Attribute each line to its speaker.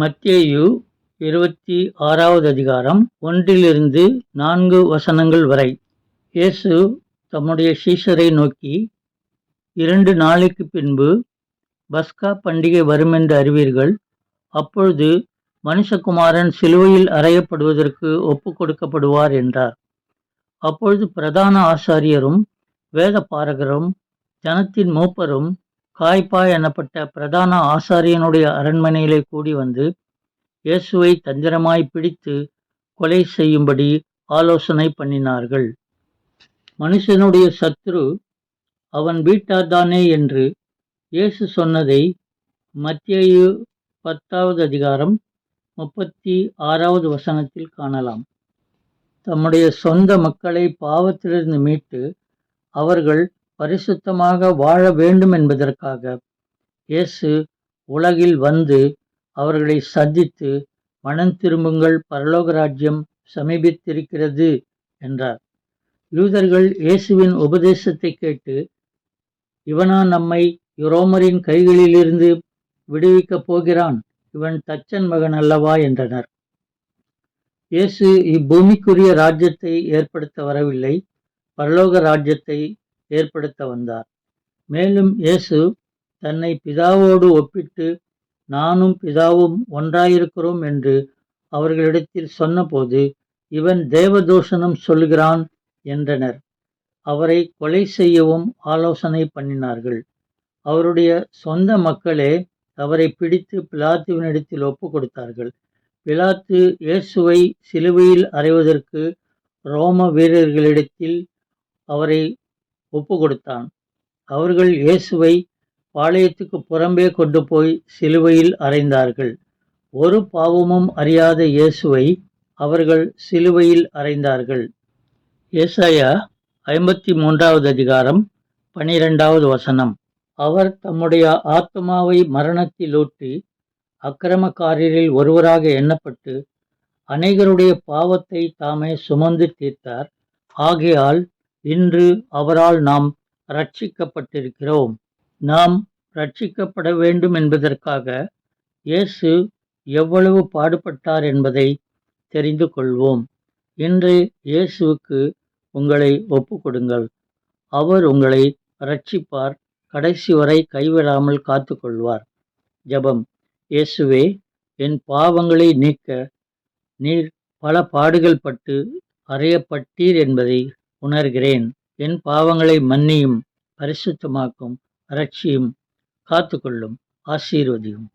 Speaker 1: மத்தேயு இருபத்தி ஆறாவது அதிகாரம் ஒன்றிலிருந்து நான்கு வசனங்கள் வரை. இயேசு தம்முடைய சீஷரை நோக்கி இரண்டு நாளைக்கு பின்பு பஸ்கா பண்டிகை வரும் என்று அறிவீர்கள். அப்பொழுது மனுஷகுமாரன் சிலுவையில் அறையப்படுவதற்கு ஒப்பு கொடுக்கப்படுவார் என்றார். அப்பொழுது பிரதான ஆசாரியரும் வேத பாரகரும் ஜனத்தின் மூப்பரும் காய்பா எனப்பட்ட பிரதான ஆசாரியனுடைய அரண்மனையிலே கூடி வந்து இயேசுவை தந்திரமாய் பிடித்து கொலை செய்யும்படி ஆலோசனை பண்ணினார்கள். மனுஷனுடைய சத்ரு அவன் வீட்டார்தானே என்று இயேசு சொன்னதை மத்தியு பத்தாவது அதிகாரம் முப்பத்தி ஆறாவது வசனத்தில் காணலாம். தம்முடைய சொந்த மக்களை பாவத்திலிருந்து மீட்டு அவர்கள் பரிசுத்தமாக வாழ வேண்டும் என்பதற்காக இயேசு உலகில் வந்து அவர்களை சந்தித்து மனம் திரும்புங்கள் பரலோக ராஜ்யம் சமீபித்திருக்கிறது என்றார். யூதர்கள் இயேசுவின் உபதேசத்தை கேட்டு இவனா நம்மை யுரோமரின் கைகளிலிருந்து விடுவிக்கப் போகிறான் இவன் தச்சன் மகன் அல்லவா என்றனர். இயேசு இப்பூமிக்குரிய ராஜ்யத்தை ஏற்படுத்த வரவில்லை பரலோக ராஜ்யத்தை ஏற்படுத்த வந்தார். மேலும் இயேசு தன்னை பிதாவோடு ஒப்பிட்டு நானும் பிதாவும் ஒன்றாயிருக்கிறோம் என்று அவர்களிடத்தில் சொன்னபோது இவன் தேவதோஷனம் சொல்கிறான் என்றனர். அவரை கொலை செய்யவும் ஆலோசனை பண்ணினார்கள். அவருடைய சொந்த மக்களே அவரை பிடித்து பிலாத்துவினிடத்தில் ஒப்பு கொடுத்தார்கள். பிலாத்து இயேசுவை சிலுவையில் அறைவதற்கு ரோம வீரர்களிடத்தில் அவரை ஒப்பு கொடுத்தான் அவர்கள் இயேசுவை பாளையத்துக்கு புறம்பே கொண்டு போய் சிலுவையில் அறைந்தார்கள். ஒரு பாவமும் அறியாத இயேசுவை அவர்கள் சிலுவையில் அறைந்தார்கள். ஏசாயா ஐம்பத்தி மூன்றாவது அதிகாரம் பனிரெண்டாவது வசனம். அவர் தம்முடைய ஆத்மாவை மரணத்தில் ஊற்றி அக்கிரமக்காரரில் ஒருவராக எண்ணப்பட்டு அநேகருடைய பாவத்தை தாமே சுமந்து தீர்த்தார். ஆகையால் இன்று அவரால் நாம் ரட்சிக்கப்பட்டிருக்கிறோம் நாம் ரட்சிக்கப்பட வேண்டும் என்பதற்காக இயேசு எவ்வளவு பாடுபட்டார் என்பதை தெரிந்து கொள்வோம். இன்று இயேசுவுக்கு உங்களை ஒப்பு கொடுங்கள் அவர் உங்களை ரட்சிப்பார் கடைசி வரை கைவிடாமல் காத்து கொள்வார் ஜபம். இயேசுவே என் பாவங்களை நீக்க நீர் பல பாடுகள் பட்டு அறையப்பட்டீர் என்பதை உணர்கிறேன். என் பாவங்களை மன்னியும் பரிசுத்தமாக்கும் ரட்சியும் காத்துக்கொள்ளும் ஆசீர்வதியும்.